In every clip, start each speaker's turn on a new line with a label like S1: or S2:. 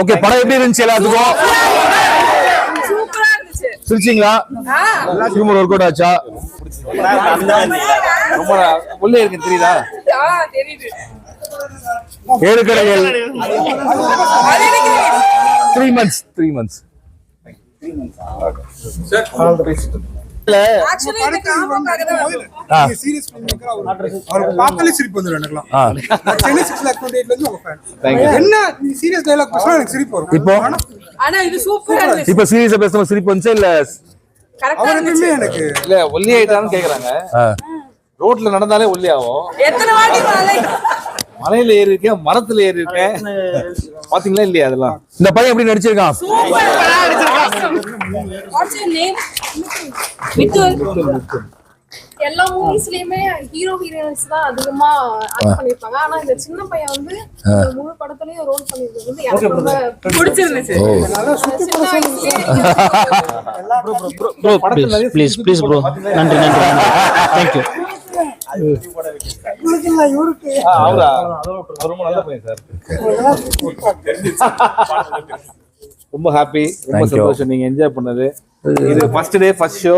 S1: Okay படம் எப்படி இருந்துச்சு எல்லாத்துக்கும்?
S2: சூப்பரா இருந்துச்சு.
S1: சிரிச்சிங்களா? ஹியூமர் ஒர்க் அவுட் ஆச்சா?
S3: ரொம்ப உள்ளே இருக்கு தெரியுது?
S1: ஏழு கடைகள். த்ரீ மந்த்ஸ் த்ரீ மந்த்ஸ் இப்போ?
S2: ஆனா இது சூப்பரா இருந்துச்சு.
S1: இப்ப சீரியஸா பேசும்போது சிரிப்பு வந்துச்சு இல்ல?
S4: எனக்கு
S3: இல்ல ஒல்லி ஆயிட்டான்னு கேக்குறாங்க. ரோட்ல நடந்தாலே ஒல்லி ஆகும்
S2: எத்தனை வாட்டி மலை
S3: மலையில ஏறி இருக்கேன் மரத்துல ஏறி இருக்கேன். பாத்தீங்களா இல்லையா அதெல்லாம்?
S1: இந்த பையன் எப்படி நடிச்சிருக்கான்?
S2: வாட்ஸ் யுவர் நேம் மித்துல்
S5: எல்லா மூவிஸ்லயுமே ஹீரோ ஹீரோயின்ஸ் தான் அதிகமா ஆக்ட் பண்ணிருப்பாங்க. ஆனா இந்த சின்ன பையன் வந்து முழு படத்துலயும் ரோல் பண்ணிருக்கிறது வந்து எனக்கு ரொம்ப
S2: பிடிச்சிருந்துச்சு.
S6: ப்ளீஸ் ப்ளீஸ் நன்றி நன்றி தேங்க்யூ
S3: அவரா ரொம்ப நல்ல பையன் சார் ரொம்ப ஹாப்பி ரொம்ப. சந்தோஷம். நீங்க என்ஜாய் பண்ணது. இது ஃபர்ஸ்ட் டே ஃபர்ஸ்ட் ஷோ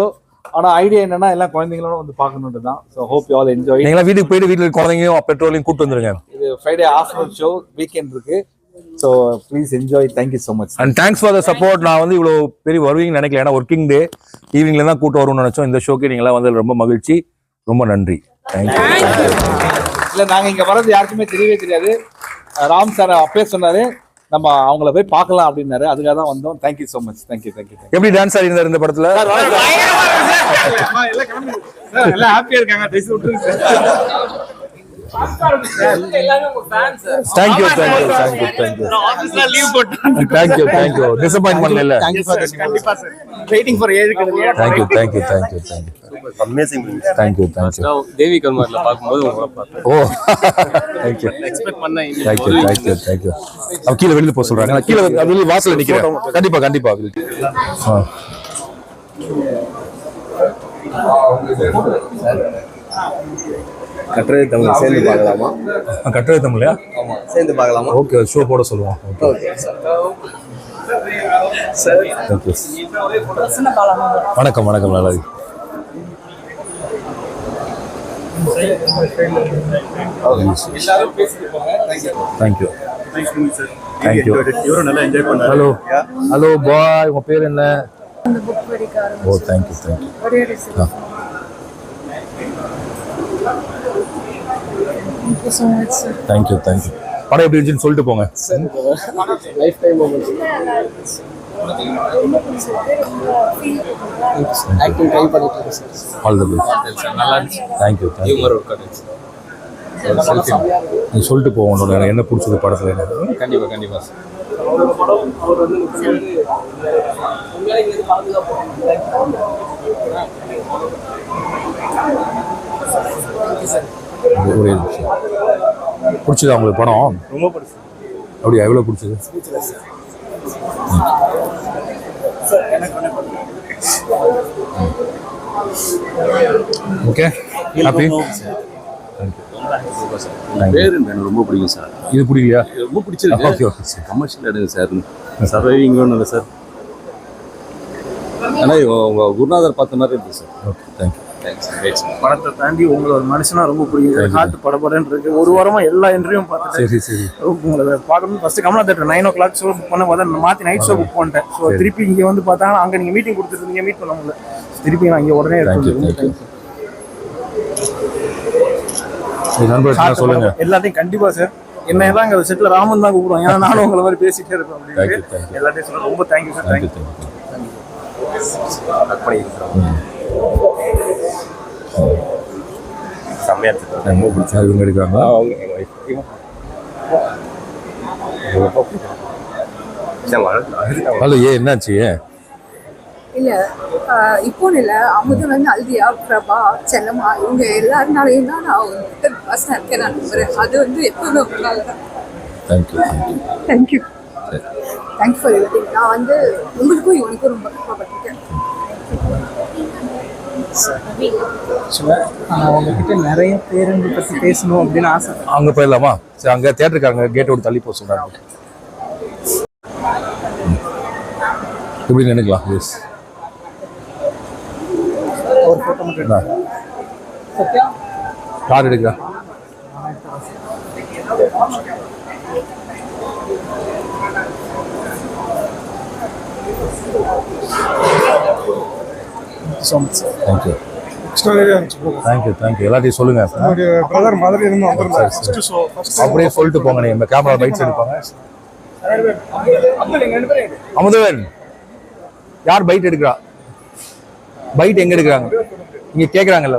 S3: ஆனா ஐடியா என்னன்னா எல்லாம் குழந்தைங்களோட வந்து பார்க்கணுன்றது தான் so hope you all enjoy
S1: நீங்களா வீட்டுக்கு போயிட்டு வீட்டுல குழந்தைங்களையும் பெட்ரோலையும் கூட்டு வந்துருங்க.
S3: இது ஃப்ரைடே ஆஃப்டர்நூன் ஷோ வீக்கெண்ட் இருக்கு. So please enjoy thank you so much
S1: and thanks for the support நான் வந்து இவ்வளோ பெரிய வருவீங்கன்னு நினைக்கல. ஏன்னா ஒர்க்கிங் டே ஈவினிங்ல தான் கூட்டு வரும்னு நினைச்சோம். இந்த ஷோக்கு நீங்களாம் வந்து ரொம்ப மகிழ்ச்சி. ரொம்ப நன்றி.
S3: இல்ல நாங்க இங்க வர்றது யாருக்குமே தெரியவே தெரியாது. ராம் சார் அப்பயே சொன்னாரு நம்ம அவங்கள போய் பார்க்கலாம் அப்படின்னாரு. அதுக்காக தான் வந்தோம். Thank you so much thank you thank you
S1: எப்படி டான்ஸ் ஆடி இருந்தார் இந்த படத்துல?
S3: எல்லாம் ஹாப்பியா இருக்காங்க. பேசி விட்டுருங்க
S1: thank you thank you thank you thank you thank you thank you disappoint பண்ணல
S6: வெயிட்டிங் ஃபார் ஏழு
S1: thank you thank you thank you thank you
S7: amazing
S1: thank you thank you
S7: Devi கல்மாரில் பார்க்கும்போது உங்களை பார்த்தேன்
S1: ஓ தேங்க்யூ
S7: எக்ஸ்பெக்ட் பண்ணேன்
S1: thank you thank you thank you அவ கீழே வெளியில போக சொல்றாங்க. நான் கீழே வந்து- வெளிய வாசல்ல நிக்கிறேன். கண்டிப்பா கண்டிப்பா. ஆ.
S7: கட்டுரை தமிழ் சேர்ந்து பார்க்கலாமா?
S1: கட்டுரை தமிழ்லையா?
S7: ஆமாம் சேர்ந்து பார்க்கலாமா?
S1: ஓகே ஷோ போட சொல்லுவோம்.
S7: ஓகே.
S1: வணக்கம் வணக்கம் நல்லா இருக்கு.
S3: எல்லாரும் பேசிட்டு போங்க. தேங்க்யூ
S1: தேங்க்யூ தேங்க்யூ
S7: இவரும் நல்லா என்ஜாய் பண்ணாரு
S1: ஹலோ ஹலோ பாய் உங்க பேர் என்ன? ஓ thank you thank you thank you thank you படம் எப்படி இருந்துச்சுன்னு சொல்லிட்டு போங்க.
S7: லைஃப் டைம் ஆக்டிங் ட்ரை பண்ணிட்டு இருக்கேன் சார்
S1: ஆல் தி பெஸ்ட்
S7: நல்லா இருந்துச்சு. ஹியூமர் ஒர்க் அவுட்
S1: நீ சொல்லிட்டு போகணும் எனக்கு என்ன பிடிச்சது படத்துல எனக்கு
S7: கண்டிப்பாக கண்டிப்பாக சார்
S1: ஒரே நிமிஷம். பிடிச்சதா உங்களுக்கு படம்?
S7: ரொம்ப பிடிச்சது.
S1: அப்படியா எவ்வளோ பிடிச்சது? ஓகே ஹாப்பி
S7: பேர் எனக்கு ரொம்ப பிடிக்கும் சார்
S1: இது பிடிக்கலையா
S7: இது ரொம்ப பிடிச்சிருக்கு
S1: ஓகே ஓகே சரி
S7: கமர்ஷியல் எடுங்க சார் சர்வைவிங் ஒன்றும் இல்லை சார் ஆனால் உங்கள் குருநாதர் பார்த்த மாதிரி இருக்கு சார்
S1: ஓகே தேங்க்யூ
S6: படத்தை தாண்டி உங்களை ஒரு மனுஷனா ரொம்ப பிடிக்கும் ஹார்ட் படபடன்னு இருக்கு. ஒரு வாரமா எல்லா இன்டர்வியூ
S1: சரி சரி.
S6: உங்களை பார்க்கணும் first Kamala theatre nine o'clock show book பண்ண பார்த்தா மாத்தி நைட் ஷோ புக் பண்ணிட்டேன். ஸோ திருப்பி இங்க வந்து பார்த்தாங்கன்னா அங்க நீங்க மீட்டிங் கொடுத்துருந்தீங்க மீட் பண்ண முடியல. திருப்பி நான் இங்க உடனே
S1: என்ன சொல்லுங்க.
S6: எல்லாத்தையும் கண்டிப்பா சார். என்ன தான் அங்க செட்டில் ராமன் தான் கூப்பிடுவோம் ஏன்னா நானும் உங்களை மாதிரி பேசிட்டே இருப்பேன் அப்படின்னு. எல்லாத்தையும் சொல்ல ரொம்ப thank you sir
S1: thank you
S6: thank you
S1: thank you ரொம்ப பிடிச்சா இவங்க எடுக்கிறாங்களா ஹலோ ஏன் என்னாச்சு ஏன்
S2: இல்ல ஆஹ் இப்போ இல்ல அமுதன் வந்து அல்தியா பிரபா செல்லம்மா இவங்க எல்லாருனாலையும் தான் நான் வந்து பஸ் இருக்கேன் நான் நம்புறேன் அது வந்து எப்பவுமே உங்களால தான்
S1: தேங்க்யூ தேங்க்யூ
S2: ஃபார் எவ்ரிதிங் நான் வந்து உங்களுக்கும் இவனுக்கும் ரொம்ப ரொம்ப
S6: உங்ககிட்ட நிறைய பேருந்து பத்தி பேசணும் அப்படின்னு ஆசை.
S1: அங்க போயிடலாமா? சரி அங்க தேட்டருக்காங்க கேட் விட்டு தள்ளி போக சொல்றாங்க. இப்படி நினைக்கலாம். எஸ்
S6: ஒரு போட்டோ மட்டும்
S1: கார் எடுக்கிறா?
S6: So much sir
S1: thank you. Thank you thank you எல்லாத்தையும் சொல்லுங்க.
S4: பிரதர் மதுரையில இருந்து
S1: அப்படியே சொல்லிட்டு போங்க நீங்க. கேமரா பைட்ஸ் எடுப்பாங்க. அமுதவன் யார் பைட் எடுக்கிறா? பைட் எங்க எடுக்கிறாங்க? இங்க கேக்குறாங்கல்ல.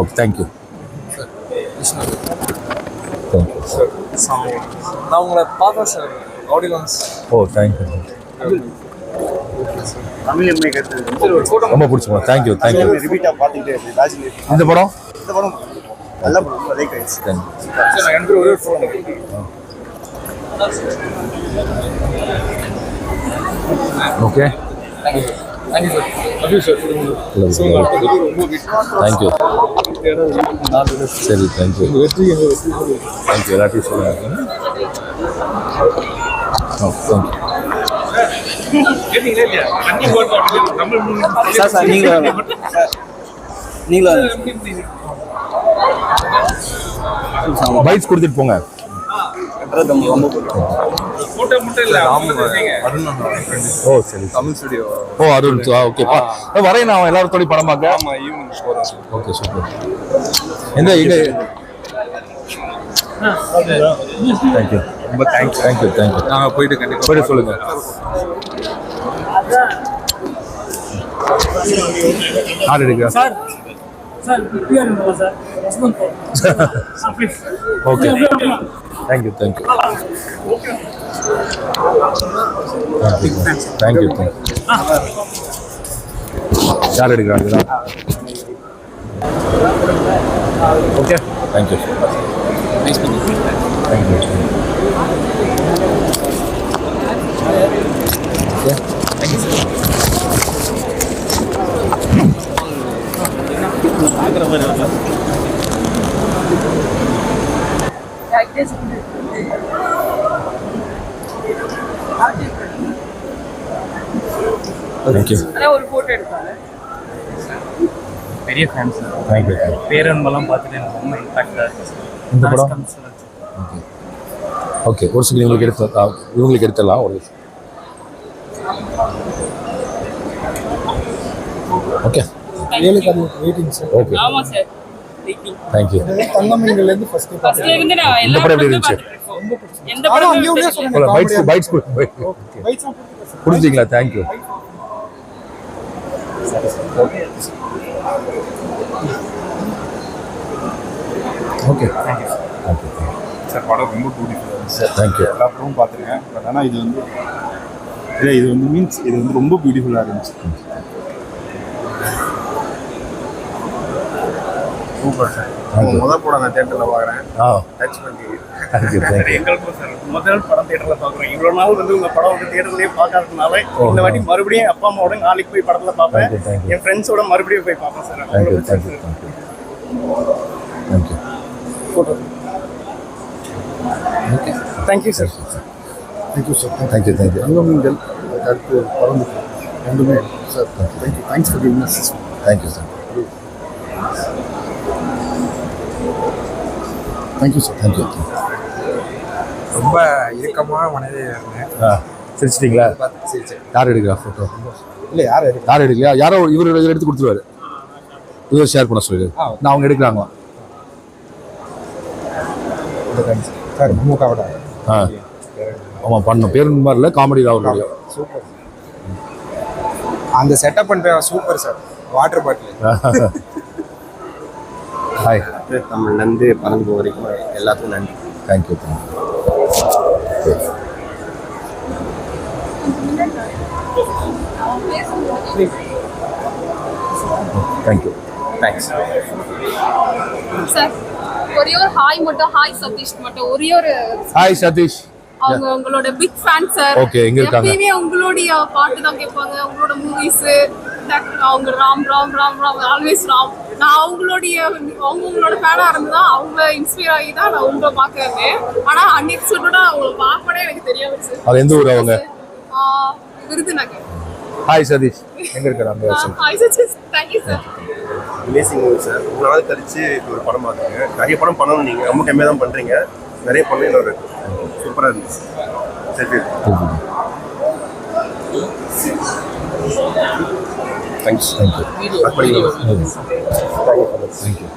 S1: ஓகே தேங்க்யூ தேங்க்யூ
S6: நான் உங்களை பார்த்தேன் சார் ஆடியோ
S1: ஓ தேங்க்யூ ரொம்ப பிடிச்சிருக்கோம் தேங்க்யூ தேங்க்யூ
S8: ரிப்பீட்டாக பார்த்துக்கிட்டே
S1: இந்த படம்?
S8: இந்த படம் நல்ல படம். லைக் ஆயிடுச்சு.
S1: Thank you okay thank you சரி தேங்க்யூ தேங்க்யூ எல்லாத்தையும் சொல்லுங்க. ஓ தேங்க்யூ
S8: சார் சார் நீங்களும் சார் நீங்களும்
S1: பைட்ஸ் கொடுத்துட்டு போங்க. ஓ சரி தமிழ் ஸ்டுடியோ ஓ அருண் ஓகேப்பா வரேன் நான் எல்லாரோட படம் பார்க்க. ஆமா ஈவினிங் ஓகே சூப்பர். எந்த எங்க தேங்க்யூ ரொம்ப தேங்க்ஸ் தேங்க்யூ தேங்க்யூ நாங்கள் போயிட்டு கண்டிப்பாக போயிட்டு சொல்லுங்க. யார் எடுக்கிறா?
S6: Sir sir sir?
S1: Okay thank you thank you thank you thank you யார் எடுக்கிறாங்க okay thank you thank you thank you
S6: ஒரு போட்டோ எடுத்தாங்க பெரிய ஃபேன்ஸ்
S1: தேங்க்யூ
S6: பேரன்பெல்லாம் பார்த்துட்டு எனக்கு ரொம்ப இம்பாக்டாக இருக்கு.
S1: இந்த படம்? ஓகே ஒரு செகண்ட் இவங்களுக்கு எடுத்து இவங்களுக்கு எடுத்துடலாம் ஒரு ஓகே ஓகே
S9: ஆமா சார்.
S1: தேங்க்யூ
S4: தங்கமீன்ல இருந்து ஃபர்ஸ்ட்
S9: ஃபர்ஸ்ட்ல இருந்து நான்
S1: எப்படி இருந்துச்சு.
S9: எந்த
S4: அங்கேயே சொல்லுங்க
S1: பைட்ஸ் பைட்ஸ்
S4: பைட்ஸ்
S1: கொடுத்தீங்களா thank you okay thank you
S8: sir படம் ரொம்ப பியூட்டிஃபுல்லாக இருந்துச்சு
S1: தேங்க்யூ
S8: எல்லா படமும் பார்த்துருக்கேன். பட் ஆனால் இது வந்து இல்லை இது வந்து மீன்ஸ் இது வந்து ரொம்ப பியூட்டிஃபுல்லாக இருந்துச்சு. Super sir. முதல் படம் நான் தேட்டரில் பார்க்குறேன். டச் பண்ணி.
S6: எங்களுக்கும் சார் முதல் படம் தியேட்டர்ல பாக்குறோம் இவ்வளவு நாள் வந்து உங்க படம் வந்து தியேட்டர்லயே பார்க்காததுனால
S1: ஓ.
S6: இந்த வாட்டி மறுபடியும் அப்பா அம்மாவோட நாளைக்கு போய் படத்துல பார்ப்பேன். என் ஃப்ரெண்ட்ஸோட மறுபடியும் போய் பார்ப்பேன் சார்
S1: தேங்க்யூ
S6: அவ்வளவு
S1: தேங்க்யூ
S6: பிடிச்சிருக்கு
S1: thank you
S6: sir
S4: thank you sir
S1: thank you thank you
S4: Thangameengal அடுத்து பறந்து ரெண்டுமே sir thank you thanks for giving us
S1: thank you sir
S4: thank you sir
S1: thank you
S4: ரொம்ப இருந்தேன்
S1: ஆ. சிரிச்சிட்டிங்களா? யார் எடுக்கிறா ஃபோட்டோ
S4: இல்லை யார் எடுக்க
S1: யார் எடுக்கலையா? யாரோ இவர் இவர் எடுத்து கொடுத்துருவாரு. இவர் ஷேர் பண்ண சொல்லிடு நான் அவங்க எடுக்கிறாங்களா?
S4: சார் மூக்காவோட
S1: ஆ. ஆமாம் பண்ணணும் பேர் மாதிரி இல்லை காமெடி தான் அவருடைய.
S4: சூப்பர் அந்த செட்டப் பண்ணுற super sir water bottle
S1: hi
S8: தமிழ்லேருந்து பறந்து வரைக்கும் எல்லாத்துக்கும் நன்றி.
S1: Thank you thank you thank you
S8: thanks
S5: sir ஒரே ஒரு ஹாய் மட்டும் ஹாய் சதீஷ் மட்டும் ஒரே ஒரு
S1: ஹாய் சதீஷ்
S5: அவங்க உங்களோட பிக் ஃபேன் சார்
S1: Okay, எங்க இருக்காங்க?
S5: எப்பயுமே உங்களுடைய பாட்டு தான் கேட்பாங்க. உங்களோட மூவிஸ் அவங்க ராம் ராம் ராம் ராம் ஆல்வேஸ் ராம். நான் அவங்களுடைய அவங்க உங்களோட ஃபேனா இருந்துதான் அவங்க இன்ஸ்பயர் ஆகி தான் நான் உங்களை இருந்தேன் ஆனா அன்எக்ஸ்பெக்டடா அவங்களை பார்ப்பனே எனக்கு தெரியாம போச்சு.
S1: அது எந்த ஊர் அவங்க?
S5: விருதுநகர்.
S1: ஹாய் சதீஷ் எங்க
S5: தேங்க்யூ சார்
S7: அமேசிங் சார் ரொம்ப நாள் கழிச்சு ஒரு படம் பார்த்துங்க நிறைய படம் பண்ணணும் நீங்கள் ரொம்ப கம்மியாக தான் பண்ணுறீங்க நிறைய பண்ணணும் ஒரு சூப்பராக இருந்துச்சு. சரி தேங்க்ஸ் தேங்க்யூ
S1: தேங்க்யூ
S10: தேங்க்யூ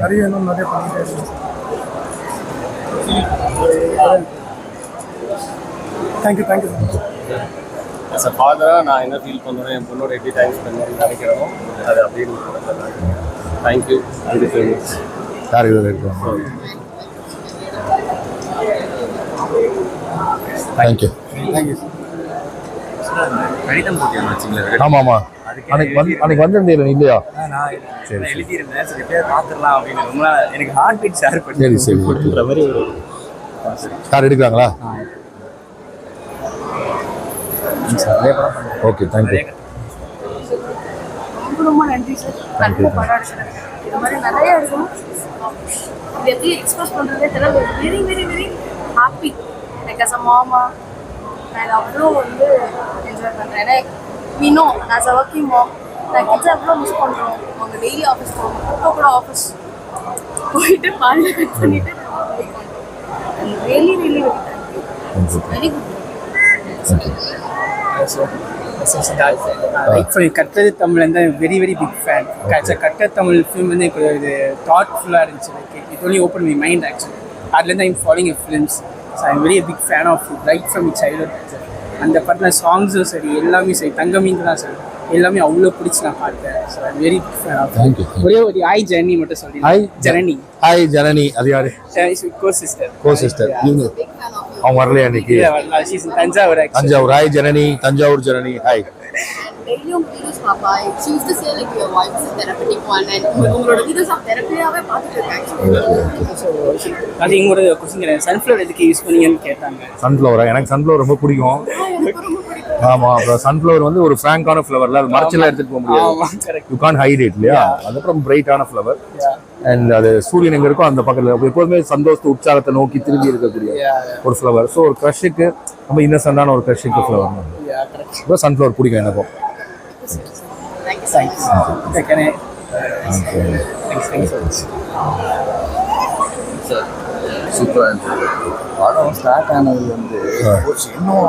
S10: நிறைய இன்னும் நிறைய பண்ணிட்டே thank you thank you
S11: as a ஃபாதராக நான் என்ன ஃபீல் பண்ணுறேன் என் பொண்ணோட எப்படி டைம் ஸ்பெண்ட் பண்ணி நினைக்கிறோமோ அது அப்படியே தேங்க்யூ தேங்க்யூ ஸோ மச்
S1: யார் இதில் இருக்காங்க தேங்க்யூ
S11: கடிதம் போட்டியா வச்சுங்களேன்
S1: ஆமா ஆமா. அன்னைக்கு வந்து அன்னைக்கு வந்திருந்தீங்க இல்லையா? சரி சரி.
S10: எழுதியிருந்தேன். சரி பேர் பார்த்துடலாம் அப்படின்னு. எனக்கு ஹார்ட் பீட் ஷேர் பண்ணி
S1: சரி சரி.
S11: மாதிரி ஒரு
S1: எடுக்கிறாங்களா ஓகே தேங்க்யூ
S2: ரொம்ப ரொம்ப நன்றி சார் நல்ல படம் சார் இது மாதிரி நிறைய இருக்கும். இது எப்படி எக்ஸ்பிரஸ் பண்ணுறதே தெரியல very very very happy like as a மாமா நான் அவ்வளோ வந்து என்ஜாய் பண்ணுறேன் ஏன்னா இன்னும் நான் ஒர்க்கிங் மாம் நான் கிட்ஸ் அவ்வளோ மிஸ் பண்ணுறோம் அவங்க டெய்லி ஆஃபீஸ் போகணும். இப்போ கூட ஆஃபீஸ் போயிட்டு கட் பண்ணிட்டு very thank you very good
S10: like for கட்டது Tamil வந்து வெரி வெரி பிக் ஃபேன் கட்ட தமிழ் ஃபிலிம் வந்து எனக்கு இது தாட்ஃபுல்லாக இருந்துச்சு. Like it only open my mind actually அதுலேருந்து I'm following a films so I'm very big fan of right from it childhood அந்த படத்தில் சாங்ஸும் சரி எல்லாமே சரி தங்கமீன் தான் சரி எல்லாமே அவ்வளோ பிடிச்சி நான் பார்த்தேன். So I'm very big fan of
S1: Thank you.
S10: ஒரே ஒரு ஐ ஜெர்னி மட்டும் சொல்லி
S1: Hi.
S10: ஜெர்னி
S1: ஹாய் ஜனனி அது யாரு?
S10: கோ சிஸ்டர்
S1: கோ சிஸ்டர் அவங்க வரலையா இன்னைக்கு?
S10: தஞ்சாவூர்.
S1: தஞ்சாவூர் ஹாய் ஜனனி. தஞ்சாவூர் ஜனனி ஹாய்
S2: டெய்லியும் வீடியோஸ் பாப்பா உங்களோட வீடியோஸ் ஆஃப் பார்த்துட்டு இருக்கேன்
S10: அது கொஸ்டின் சன்ஃப்ளவர் எதுக்கு யூஸ் பண்ணீங்கன்னு கேட்டாங்க.
S1: சன்ஃப்ளவரா எனக்கு சன்ஃப்ளவர் ரொம்ப பிடிக்கும். ஆமா அப்புறம் சன்ஃப்ளவர் வந்து ஒரு ஃப்ராங்கான ஃப்ளவர்ல அது மறைச்செல்லாம் எடுத்துட்டு போக முடியாது.
S10: ஆமா correct
S1: you can hide it இல்லையா? அதுக்கப்புறம் பிரைட்டான ஃப்ளவர் அண்ட் அது சூரியன் எங்க இருக்கோ அந்த பக்கத்துல. எப்போதுமே சந்தோஷத்தை உற்சாகத்தை நோக்கி திரும்பி இருக்கக்கூடிய ஒரு ஃப்ளவர் ஸோ ஒரு க்ரஷுக்கு ரொம்ப இன்னசென்டான ஒரு க்ரஷுக்கு ஃப்ளவர் இப்போ சன்ஃப்ளவர் பிடிக்கும் எனக்கும்
S12: சூப்பராக இருந்தது படம் ஸ்டார்ட் ஆனது வந்து இன்னும்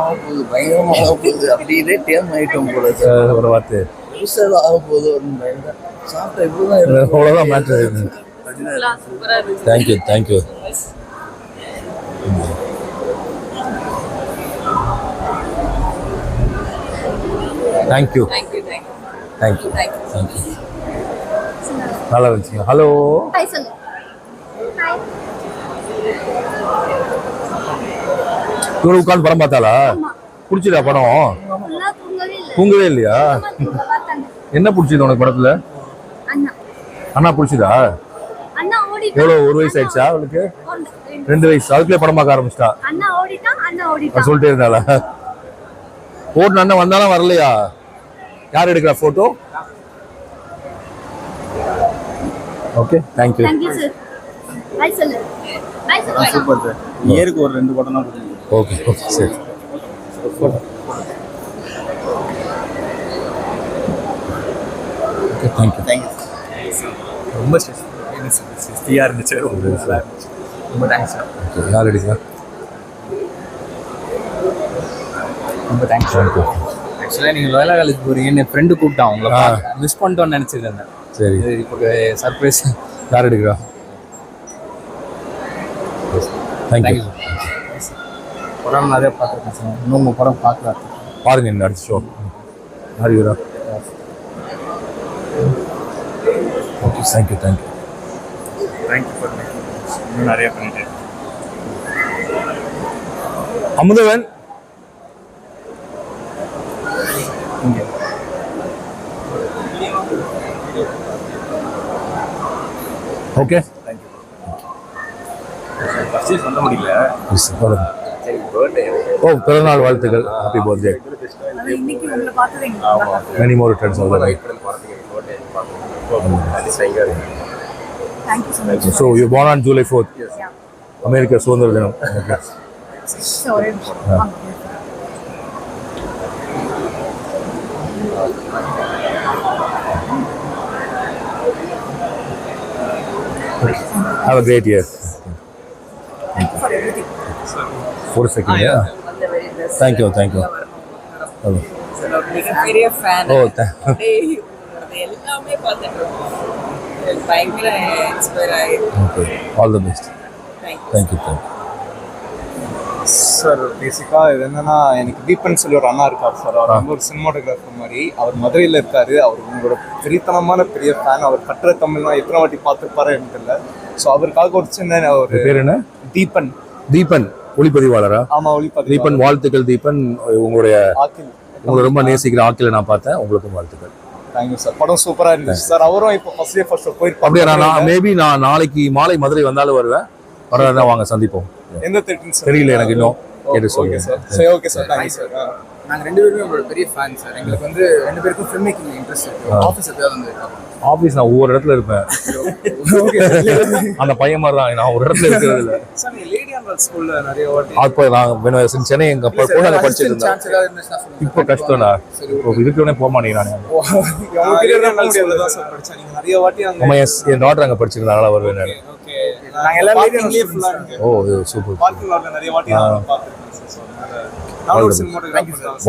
S12: பயங்கரமாக அப்படின்னே டேம் ஆயிட்டோம் போல சார்
S1: ஒரு வார்த்தை.
S12: யூஸேஜ் ஆக போகுது அப்படின்னு பயந்தேன் சாப்பிட்டா இப்படிதான்
S1: அவ்வளோதான் matter thank you thank you thank you
S2: thank you thank you
S1: நல்லா இருந்துச்சு ஹலோ இவ்வளவு உட்காந்து படம் பார்த்தாளா? பிடிச்சிடா படம்?
S2: தூங்கவே
S1: இல்லையா? என்ன பிடிச்சது உனக்கு படத்துல?
S2: அண்ணா.
S1: அண்ணா பிடிச்சதா? எவ்வளோ ஒரு வயசு ஆயிடுச்சா அவளுக்கு?
S2: ரெண்டு.
S1: வயசு. அதுக்குள்ளே படம் பார்க்க ஆரம்பிச்சிட்டா?
S2: அண்ணா ஓடிட்டான் அண்ணா
S1: நான்
S2: ஓடிட்டான்
S1: சொல்லிட்டே இருந்தாளா? ஓட்டு அண்ணன் வந்தாலும் வரலையா? யார் எடுக்கிறா photo okay thank you
S12: super sir இயருக்கு ஒரு ரெண்டு படம் தான்
S1: ஓகே ஓகே சரி. Okay thank you
S12: thank you
S10: ரொம்ப ஸ்ட்ரெஸ் ஃப்ரீயாக இருந்துச்சு. ரொம்ப நல்லா இருந்துச்சு. ரொம்ப தேங்க்ஸ் சார்
S1: ஓகே யார் எடுக்கிறா
S10: ரொம்ப தேங்க்ஸ்
S1: தேங்க்யூ
S12: ஆக்சுவலாக நீங்கள் லோயலா காலேஜ் போறீங்கன்னு என் ஃப்ரெண்டு கூப்பிட்டான். உங்களை. மிஸ் பண்ணிட்டோன்னு நினச்சிட்டு இருந்தேன்.
S1: சரி.
S12: இப்போ சர்ப்ரைஸ்
S1: யார் எடுக்கிறா தேங்க்யூ
S12: படம் நிறைய பார்த்துருக்கேன் சார் இன்னும் உங்கள் படம் பார்க்கல.
S1: பாருங்க இந்த அடுத்த ஷோ யார் இருக்கிறா okay thank you thank you
S6: thank you for இன்னும் நிறைய பண்ணிட்டேன்
S1: அமுதவன் ஓகே
S6: ஃபர்ஸ்ட் சொல்ல முடியல
S1: ஓ பிறந்தநாள் வாழ்த்துக்கள் ஹாப்பி பர்த்டே
S2: அது இன்னைக்கு உங்களை பார்த்தது எங்களுக்கு
S1: many more returns of the
S9: wait So you born so you
S2: born on America,
S1: fourth America సుందర దినం Have a great year. Thank you
S2: for everything.
S1: For a second, ah,
S2: yeah. Thank you,
S1: thank you. Hello. You're
S13: fan. Oh,
S1: thank you.
S13: எல்லாமே பார்த்துட்டு பயங்கர inspire ஆகி
S1: okay all the best thank you thank you
S14: sir பேசிக்காக இது என்னன்னா எனக்கு தீபன் சொல்லி ஒரு அண்ணா இருக்கார் சார் அவர் வந்து ஒரு சினிமாட்டோகிராஃபர் மாதிரி. அவர் மதுரையில் இருக்காரு. அவர் உங்களோட பெரியத்தனமான பெரிய ஃபேன் அவர் கட்டுற தமிழ்னா எத்தனை வாட்டி பார்த்துருப்பாரு எனக்கு தெரியல. ஸோ அவருக்காக ஒரு சின்ன ஒரு
S1: பேர் என்ன?
S14: தீபன்
S1: தீபன் ஒளிப்பதிவாளரா?
S14: ஆமா ஒளிப்பதிவு
S1: தீபன் வாழ்த்துக்கள் தீபன் உங்களுடைய
S14: ஆக்கில்.
S1: உங்களை ரொம்ப நேசிக்கிற ஆக்கில நான் பார்த்தேன். உங்களுக்கும் வாழ்த்துக்கள்.
S14: தேங்க்யூ சார் படம் சூப்பரா இருந்துச்சு. சார் அவரும் இப்போ ஃபர்ஸ்ட் டே ஃபர்ஸ்ட் ஷோ
S1: அப்படியே நான் மேபி நான் நாளைக்கு மாலை மதுரை வந்தாலும் வருவேன். வர்றதா வாங்க சந்திப்போம்.
S14: எந்த தேட்டர் சார்
S1: தெரியல எனக்கு இன்னும் கேட்டு
S14: ஓகே
S1: சொல்லுங்க
S14: சார் சரி ஓகே சார் தேங்க்யூ சார்
S6: நாங்கள் ரெண்டு பேருமே உங்களோட பெரிய ஃபேன் சார் எங்களுக்கு வந்து ரெண்டு பேருக்கும் ஃபில்ம் மேக்கிங் இன்ட்ரெஸ்ட் இருக்கு. ஆஃபீஸ் எப்பயாவது வந்து
S1: ஆபீஸ் நான் ஒவ்வொரு இடத்துல இருப்பேன். அந்த பையன் மாதிரி தான் நான் ஒரு இடத்துல இருக்கிறது இல்ல.
S14: ஆண்டல் ஸ்கூல்ல நிறைய வாட்டி
S1: அப்போ நான் சென்னை எங்க அப்பா கூட நான் படிச்சிட்டு இருந்தேன். இப்போ கஷ்டம்டா இப்போ இருக்கவனே போக மாட்டேங்கிறானே
S14: நிறைய வாட்டி அங்க
S1: என் டாக்டர் அங்க படிச்சிருந்தாங்களா வருவேன் நான்.
S14: ஓகே நாங்க எல்லாரும் பார்க்கிங்லயே ஃபுல்லா இருக்கு
S1: ஓ சூப்பர்
S14: பார்க்கிங் நிறைய வாட்டி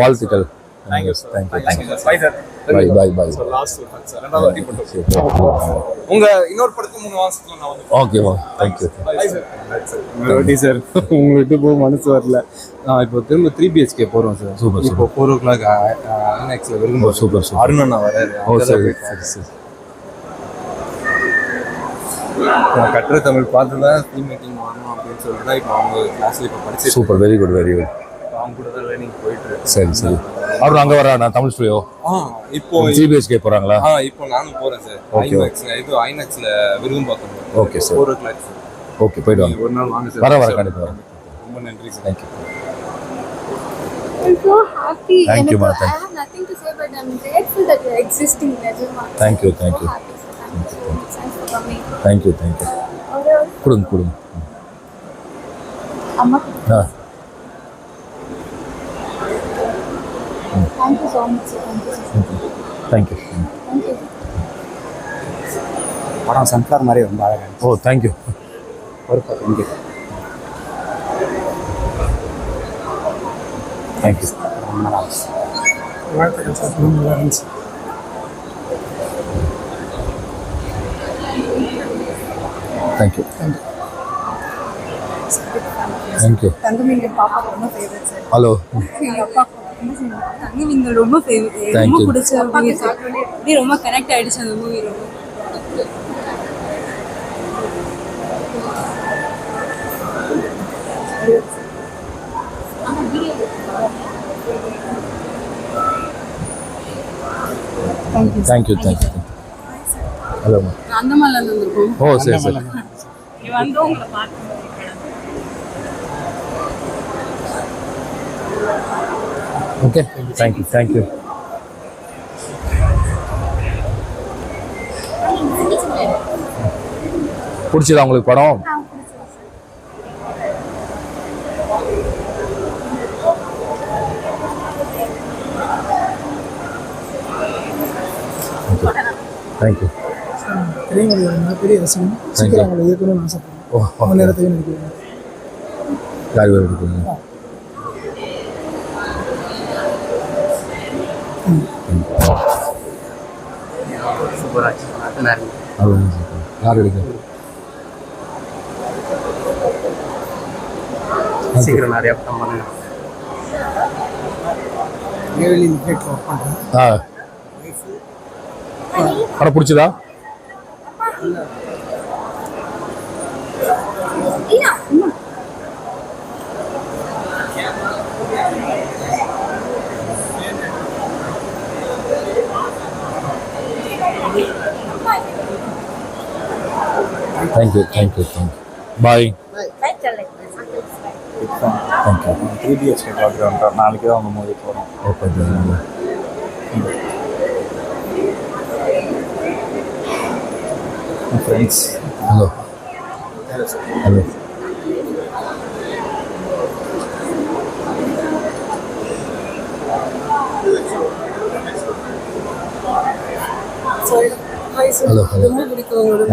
S1: வாழ்த்துக்கள்.
S14: Thank you sir
S1: thank you
S14: thank you bye sir
S1: bye bye bye
S14: sir last sir ரெண்டாவது வாட்டி போட்டோம் உங்க இன்னொரு படத்துக்கு மூணு மாசத்துல நான் வந்து
S1: ஓகேவா தேங்க்யூ
S14: பை சார்
S8: மறுபடி சார் உங்களை விட்டு போக மனசு வரல. நான் இப்போ திரும்ப த்ரீ பிஹெச்கே போகிறோம் சார்
S1: சூப்பர்
S8: இப்போ ஃபோர் ஓ கிளாக் ஐநாக்ஸில் விரும்பும்
S1: சூப்பர் சூப்பர்
S8: அருண் அண்ணா வராரு.
S1: ஓ
S8: அங்கதான்
S1: சரி சரி சரி.
S8: நான் கட்டுற தமிழ் பார்த்து தான் ஃபில்ம் மேக்கிங் வரணும் அப்படின்னு சொல்லிட்டு தான் இப்போ அவங்க கிளாஸில் இப்போ படிச்சு
S1: super very good very good
S8: அவங்க கூட தான் லேர்னிங் போயிட்டு
S1: சரி சரி அவர் அங்க வரா நான் தமிழ் ஸ்டுடியோ
S8: ஆ இப்போ
S1: ஜிபிஎஸ்கே போறாங்களா
S8: ஆ இப்போ நானும் போகிறேன் சார். ஐநாக்ஸில் இது ஐநாக்ஸில் விரும்பம் பார்க்கணும்
S1: Okay, sir.
S8: Four o'clock sir
S1: okay போயிட்டு வாங்க
S8: ஒரு நாள் வாங்க சார்
S1: வர வர கண்டிப்பா வரேன்
S8: ரொம்ப நன்றி sir
S1: thank you
S2: I'm so happy.
S1: Thank you,
S2: எனக்கு-
S1: ma.
S2: I have nothing to say, but I'm grateful that you're existing.
S1: Thank you,
S2: So
S1: thank you.
S2: happy, sir. Thank you so much. Thanks for coming.
S1: Thank you thank you
S2: ஒரு
S1: கொடுங்க கொடுங்க
S2: அம்மா
S1: ஆ
S2: thank you so much thank you
S1: thank you
S2: thank you
S6: படம் sunflower மாதிரி ரொம்ப அழகாக
S1: ஓ thank you
S6: ஒரு இங்கே
S1: தேங்க்யூ
S6: ரொம்ப நல்லா இருந்துச்சு.
S4: வாழ்த்துக்கள் சார் ரொம்ப நல்லா இருந்துச்சு.
S1: தேங்க்யூ தேங்க்யூ
S2: தங்கமீன் பாப்பா ரொம்ப ஃபேவரட் சார்
S1: ஹலோ
S2: எங்கள் அப்பா ரொம்ப ஃபேவரட்
S1: Thank
S2: ரொம்ப
S1: you.
S2: பிடிச்ச மூவி அப்படியே ரொம்ப கனெக்ட் ஆயிடுச்சு அந்த மூவி ரொம்ப தேங்க்யூ
S1: தேங்க்யூ தேங்க்யூ ஹலோ
S2: வந்திருக்கோம்.
S1: ஓ சரி சரி.
S5: வந்து
S1: ஓகே தேங்க்யூ தேங்க்யூ பிடிச்சதா உங்களுக்கு படம்? தேங்க்யூ
S4: ஒரு மிகப்பெரிய ரசிகன். சீக்கிரம் அவங்களை இயக்கணும்னு ஆசைப்படுறேன்.
S1: ஓ
S4: அவங்க நேரத்தையும் நினைக்கிறேன்
S1: யார் எடுக்க
S6: சீக்கிரம் நிறைய படம் பண்ணுங்க
S1: படம் பிடிச்சதா thank you thank you thank you bye. Thank you
S4: three BHK பார்க்குறோம் நாளைக்கு தான் மூவி போகிறோம்
S1: okay
S4: friends
S1: hello hello hello hello
S2: ரொம்ப பிடிக்கும் உங்களோட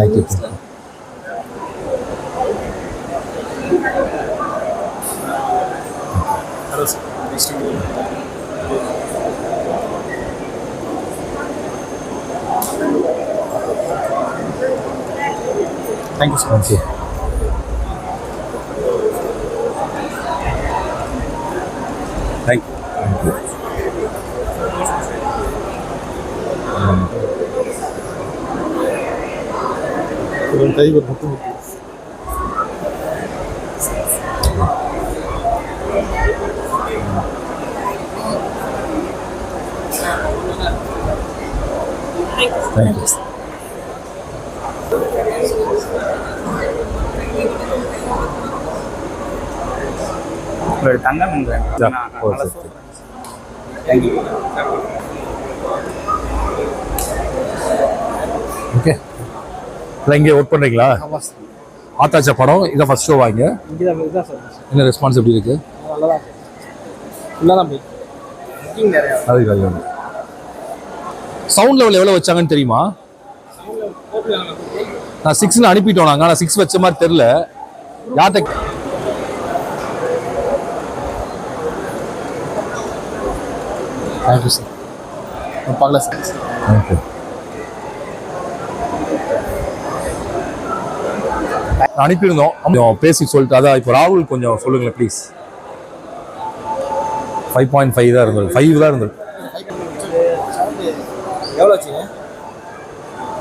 S1: thank you
S2: movies-லாம்.
S1: Thank you so much thank you thank you
S4: ஒரு கை ஒரு
S3: தங்கம்
S1: ஓகே இல்லை இங்கே ஒர்க் பண்ணுறீங்களா ஆத்தாச்சா படம் இதான் ஃபர்ஸ்ட் ஷோ வாங்க என்ன ரெஸ்பான்ஸ் எப்படி இருக்கு? அது சவுண்ட் லெவல் எவ்வளோ வச்சாங்கன்னு தெரியுமா? நான் சிக்ஸ்னு அனுப்பிட்டோம் நாங்கள் ஆனால் சிக்ஸ் வச்ச மாதிரி தெரில யார்கிட்ட
S3: தேங்க்யூ சார் பார்க்கலாம் சார்
S1: தேங்க்யூ அனுப்பியிருந்தோம். பேசி சொல்லிட்டு அதான் இப்போ ராகுல் கொஞ்சம் சொல்லுங்களேன் ப்ளீஸ் ஃபைவ் பாயிண்ட் ஃபைவ் தான் இருந்தது. ஃபைவ் தான் இருந்தது.
S3: எவ்வளோ